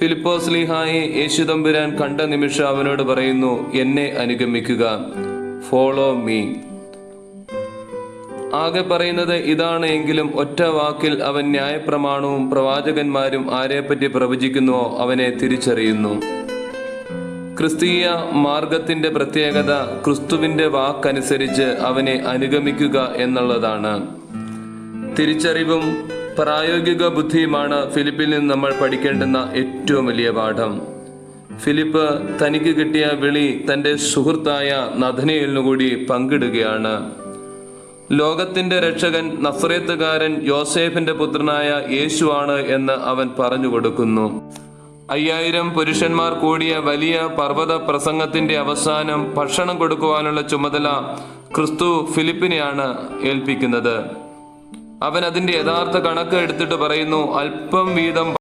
ഫിലിപ്പോസ് ലീഹായി യേശു തമ്പുരാൻ കണ്ട നിമിഷം അവനോട് പറയുന്നു എന്നെ അനുഗമിക്കുക. ഫോളോ മീ ആകെ പറയുന്നത് ഇതാണ് എങ്കിലും ഒറ്റ വാക്കിൽ അവൻ ന്യായപ്രമാണവും പ്രവാചകന്മാരും ആരെപ്പറ്റി പ്രവചിക്കുന്നുവോ അവനെ തിരിച്ചറിയുന്നു. ക്രിസ്തീയ മാർഗത്തിന്റെ പ്രത്യേകത ക്രിസ്തുവിന്റെ വാക്കനുസരിച്ച് അവനെ അനുഗമിക്കുക എന്നുള്ളതാണ്. തിരിച്ചറിവും പ്രായോഗിക ബുദ്ധിയുമാണ് ഫിലിപ്പിൽ നിന്ന് നമ്മൾ പഠിക്കേണ്ടുന്ന ഏറ്റവും വലിയ പാഠം. ഫിലിപ്പ് തനിക്ക് കിട്ടിയ വിളി തന്റെ സുഹൃത്തായ നഥനയിലിനു കൂടി പങ്കിടുകയാണ്. ലോകത്തിന്റെ രക്ഷകൻ നസ്രേത്തുകാരൻ യോസേഫിന്റെ പുത്രനായ യേശുവാണ് എന്ന് അവൻ പറഞ്ഞു കൊടുക്കുന്നു. അയ്യായിരം പുരുഷന്മാർ കൂടിയ വലിയ പർവത പ്രസംഗത്തിന്റെ അവസാനം ഭക്ഷണം കൊടുക്കുവാനുള്ള ചുമതല ക്രിസ്തു ഫിലിപ്പിനെയാണ് ഏൽപ്പിക്കുന്നത്. അവൻ അതിന്റെ യഥാർത്ഥ കണക്ക് എടുത്തിട്ട് പറയുന്നു അല്പം വീതം